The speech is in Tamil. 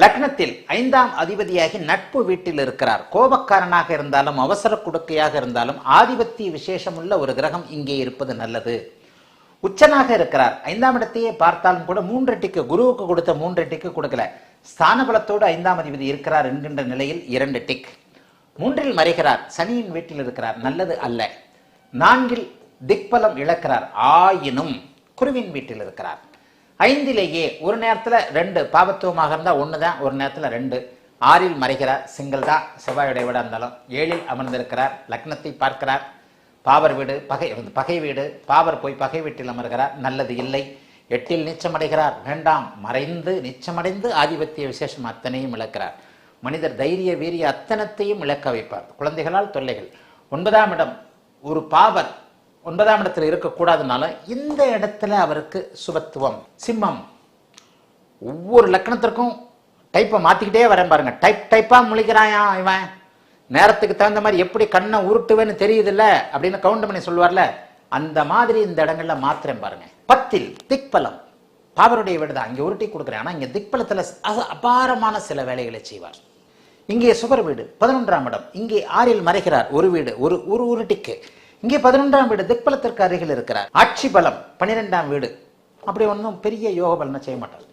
லக்னத்தில் ஐந்தாம் அதிபதியாகி நட்பு வீட்டில் இருக்கிறார். கோபக்காரனாக இருந்தாலும் அவசர குடுக்கையாக இருந்தாலும் ஆதிபத்திய விசேஷமுள்ள ஒரு கிரகம் இங்கே இருப்பது நல்லது. உச்சனாக இருக்கிறார். ஐந்தாம் இடத்தையே பார்த்தாலும் கூட மூன்றட்டிக்கு குருவுக்கு கொடுத்த மூன்றட்டிக்கு கொடுக்கல. ஸ்தான பலத்தோடு ஐந்தாம் அதிபதி இருக்கிறார் என்கின்ற நிலையில் இரண்டு டிக். மூன்றில் மறைகிறார். சனியின் வீட்டில் இருக்கிறார். நல்லது அல்ல. நான்கில் திக்பலம் இழக்கிறார். ஆயினும் குருவின் வீட்டில் இருக்கிறார். ஐந்திலேயே ஒரு நேரத்தில் ரெண்டு. பாபத்துவமாக இருந்தால் ஒன்று தான் ஒரு நேரத்தில் ரெண்டு. ஆறில் மறைகிறார் சிங்கிள் தான் செவ்வாயுடைய வீடாக இருந்தாலும். ஏழில் அமர்ந்திருக்கிறார் லக்னத்தை பார்க்கிறார். பாவர் வீடு பகை பகை வீடு. பாவர் போய் பகை வீட்டில் அமர்கிறார். நல்லது இல்லை. எட்டில் நிச்சமடைகிறார். வேண்டாம் மறைந்து நிச்சமடைந்து ஆதிபத்திய விசேஷம் அத்தனையும் இழக்கிறார். மனிதர் தைரிய வீரிய அத்தனத்தையும் இழக்க வைப்பார். குழந்தைகளால் தொல்லைகள். ஒன்பதாம் இடம் ஒரு பாவர் ஒன்பதாம் இடத்துல இருக்கக்கூடாதுனால இந்த இடத்துல அவருக்கு சுபத்துவம். சிம்மம். ஒவ்வொரு லக்கணத்திற்கும் டைப்பை மாற்றிக்கிட்டே வரேன் பாருங்க. டைப் டைப்பா முழிக்கிறாயா இவன்? நேரத்துக்கு தகுந்த மாதிரி எப்படி கண்ணை உருட்டுவேன்னு தெரியுதுல்ல? அப்படின்னு கவுண்ட் பண்ணி சொல்லுவார்ல அந்த மாதிரி இந்த இடங்கள்ல மாத்திரம் பாருங்க. பத்தில் திக்பலம். பாவருடைய வீடு தான். அங்கே உருட்டி கொடுக்குறேன். ஆனால் இங்கே திக்பலத்தில் அபாரமான சில வேலைகளை செய்வார். இங்கே சுபர் வீடு பதினொன்றாம் இடம். இங்கே ஆறில் மறைகிறார் ஒரு வீடு ஒரு ஒரு உருட்டிக்கு. இங்கே பதினொன்றாம் வீடு திக்பலத்திற்கு அருகில் இருக்கிறார். ஆட்சி பலம் பன்னிரெண்டாம் வீடு. அப்படி ஒன்றும் பெரிய யோக பலனை செய்ய மாட்டார்.